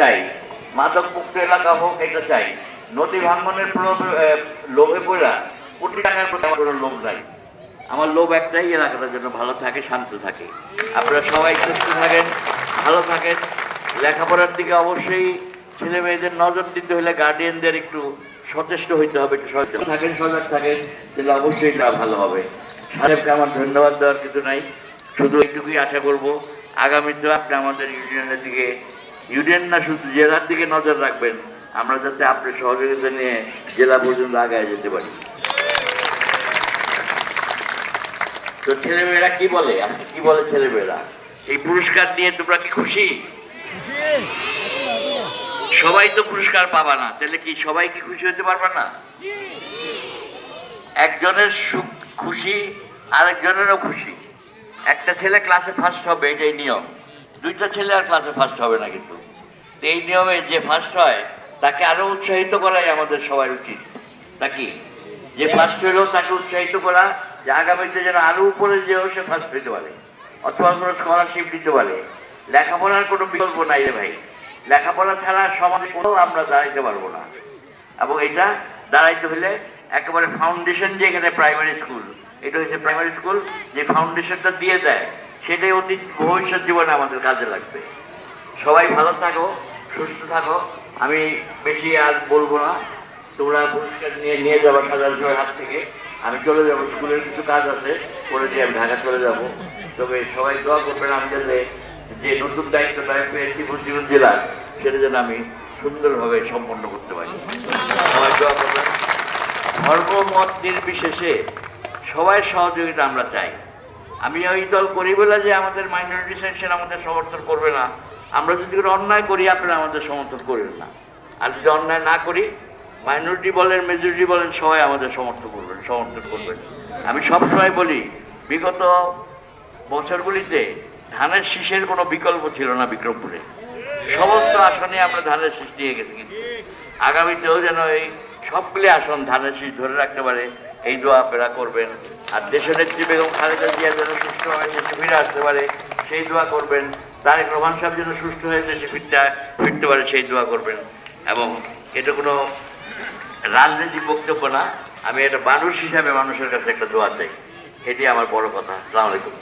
চাই। মাদক মুক্ত এলাকা হোক, এটা চাই। নদী ভাঙ্গনের লোভে পড়া, কোটি টাকার প্রতি আমার লোভ নাই। আমার লোভ একটাই ভালো থাকে, শান্ত থাকে। আপনারা সবাই সুস্থ থাকেন, ভালো থাকেন। লেখাপড়ার দিকে অবশ্যই ছেলে মেয়েদের নজর দিতে হলে গার্ডিয়ানদের একটু সচেষ্ট হইতে হবে, একটু সচেতন থাকেন, সজাগ থাকেন, তাহলে অবশ্যই এটা ভালো হবে। সাহেবকে আমার ধন্যবাদ দেওয়ার কিছু নাই, শুধু এইটুকুই আশা করব। আগামীতে আপনি আমাদের ইউনিয়নের দিকে ইউনিয়ন না শুধু জেলার দিকে নজর রাখবেন, আমরা যাতে আপনার সহযোগিতা নিয়ে জেলা পর্যন্ত আগায় যেতে পারি। তো ছেলেমেয়েরা কি বলে? আজকে কি বলে ছেলেমেয়েরা? এই পুরস্কার নিয়ে তোমরা কি খুশি? সবাই তো পুরস্কার পাবা না, তাহলে কি সবাই কি খুশি হতে পারবে না? একজনের সুখ খুশি, আরেকজনেরও খুশি। একটা ছেলে ক্লাসে ফার্স্ট হবে, এটাই নিয়ম। দুইটা ছেলে আর ক্লাসে ফার্স্ট হবে না কিন্তু। এই নিয়মে যে ফার্স্ট হয়, তাকে আরও উৎসাহিত করাই আমাদের সবার উচিত। নাকি? যে ফার্স্ট হলো, তাকে উৎসাহিত করা, যে আগামীতে যেন আরও উপরে যেও, সে ফার্স্ট হইতে পারে। অথবা কোনো স্কলারশিপ দিতে পারে। লেখাপড়ার কোনো বিকল্প নাই রে ভাই। লেখাপড়া ছাড়া সমাজে কোনো আমরা দাঁড়াইতে পারব না। এবং এটা দাঁড়াইতে হলে একেবারে ফাউন্ডেশন যে এখানে প্রাইমারি স্কুল এটা হচ্ছে প্রাইমারি স্কুল যে ফাউন্ডেশনটা দিয়ে দেয় সেটাই অতীত ভবিষ্যৎ জীবনে আমাদের কাজে লাগবে। সবাই ভালো থাকো, সুস্থ থাকো। আমি বেশি আর বলব না। তোমরা পুরস্কার নিয়ে নিয়ে যাব সাধারণ হাত থেকে। আমি চলে যাব, স্কুলের কিছু কাজ আছে। করে দিয়ে আমি ঢাকা চলে যাব। তবে সবাই দোয়া করবেন আমাদের যে- যে নতুন দায়িত্বটা আমি পেয়েছি মুন্সিগঞ্জ জেলার, সেটা যেন আমি সুন্দরভাবে সম্পন্ন করতে পারি। সবাই দোয়া করবেন। ধর্ম মত নির্বিশেষে সবাই সহযোগিতা আমরা চাই। আমি ওই দল করি বলে যে আমাদের মাইনরিটি সেকশন আমাদের সমর্থন করবে না। আমরা যদি অন্যায় করি, আপনারা আমাদের সমর্থন করবেন না। আর যদি অন্যায় না করি মাইনরিটি বলেন মেজরিটি বলেন, সবাই আমাদের সমর্থন করবেন সমর্থন করবেন। আমি সবসময় বলি, বিগত বছরগুলিতে ধানের শীষের কোনো বিকল্প ছিল না বিক্রমপুরে। সমস্ত আসনে আমরা ধানের শীষ নিয়ে গেছি আগামীতেও যেন এই সবগুলি আসন ধানের শীষ ধরে রাখতে পারে, এই দোয়া আপনারা করবেন। আর দেশের নেত্রী বেগম খালেদা জিয়া যেন সুস্থভাবে দেশে ফিরে আসতে পারে, সেই দোয়া করবেন। তারেক রহমান সাহেব যেন সুস্থ হয়ে দেশে ফিরতে ফিরতে পারে, সেই দোয়া করবেন। এবং এটা কোনো রাজনৈতিক বক্তব্য না, আমি এটা মানুষ হিসাবে মানুষের কাছে একটা দোয়া চাই। এটি আমার বড় কথা। আসসালামু আলাইকুম।